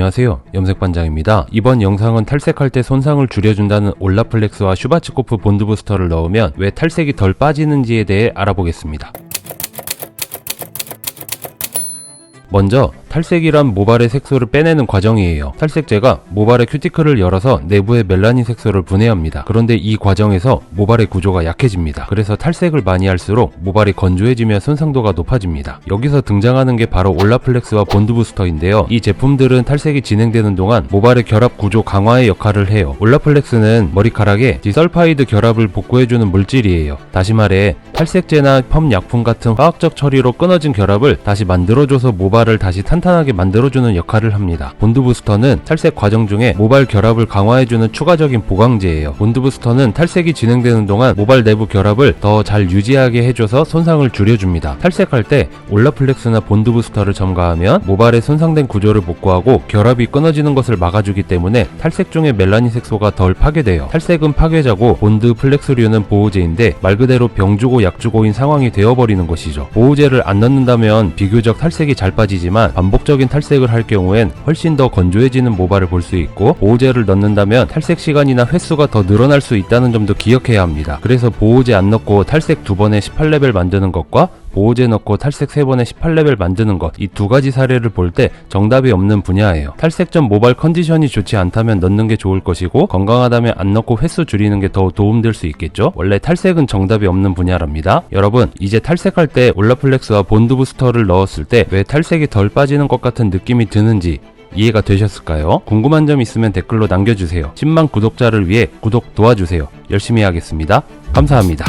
안녕하세요. 염색반장입니다. 이번 영상은 탈색할 때 손상을 줄여준다는 올라플렉스와 슈바츠코프 본드 부스터를 넣으면 왜 탈색이 덜 빠지는지에 대해 알아보겠습니다. 먼저 탈색이란 모발의 색소를 빼내는 과정이에요. 탈색제가 모발의 큐티클을 열어서 내부의 멜라닌 색소를 분해합니다. 그런데 이 과정에서 모발의 구조가 약해집니다. 그래서 탈색을 많이 할수록 모발이 건조해지며 손상도가 높아집니다. 여기서 등장하는 게 바로 올라플렉스와 본드 부스터인데요. 이 제품들은 탈색이 진행되는 동안 모발의 결합 구조 강화의 역할을 해요. 올라플렉스는 머리카락에 디설파이드 결합을 복구해주는 물질이에요. 다시 말해 탈색제나 펌 약품 같은 화학적 처리로 끊어진 결합을 다시 만들어줘서 모발을 다시 탄 탄하게 만들어주는 역할을 합니다. 본드 부스터는 탈색 과정 중에 모발 결합을 강화해주는 추가적인 보강제예요. 본드 부스터는 탈색이 진행되는 동안 모발 내부 결합을 더 잘 유지하게 해줘서 손상을 줄여줍니다. 탈색할 때 올라플렉스나 본드 부스터를 첨가하면 모발의 손상된 구조를 복구하고 결합이 끊어지는 것을 막아주기 때문에 탈색 중의 멜라닌 색소가 덜 파괴돼요. 탈색은 파괴자고 본드 플렉스류는 보호제인데 말 그대로 병주고 약주고인 상황이 되어버리는 것이죠. 보호제를 안 넣는다면 비교적 탈색이 잘 빠지지만 반복적인 탈색을 할 경우엔 훨씬 더 건조해지는 모발을 볼 수 있고 보호제를 넣는다면 탈색 시간이나 횟수가 더 늘어날 수 있다는 점도 기억해야 합니다. 그래서 보호제 안 넣고 탈색 두 번에 18레벨 만드는 것과 보호제 넣고 탈색 3번에 18레벨 만드는 것 이 두 가지 사례를 볼 때 정답이 없는 분야예요. 탈색 전 모발 컨디션이 좋지 않다면 넣는 게 좋을 것이고 건강하다면 안 넣고 횟수 줄이는 게 더 도움될 수 있겠죠. 원래 탈색은 정답이 없는 분야랍니다. 여러분 이제 탈색할 때 올라플렉스와 본드 부스터를 넣었을 때 왜 탈색이 덜 빠지는 것 같은 느낌이 드는지 이해가 되셨을까요? 궁금한 점 있으면 댓글로 남겨주세요. 10만 구독자를 위해 구독 도와주세요. 열심히 하겠습니다. 감사합니다.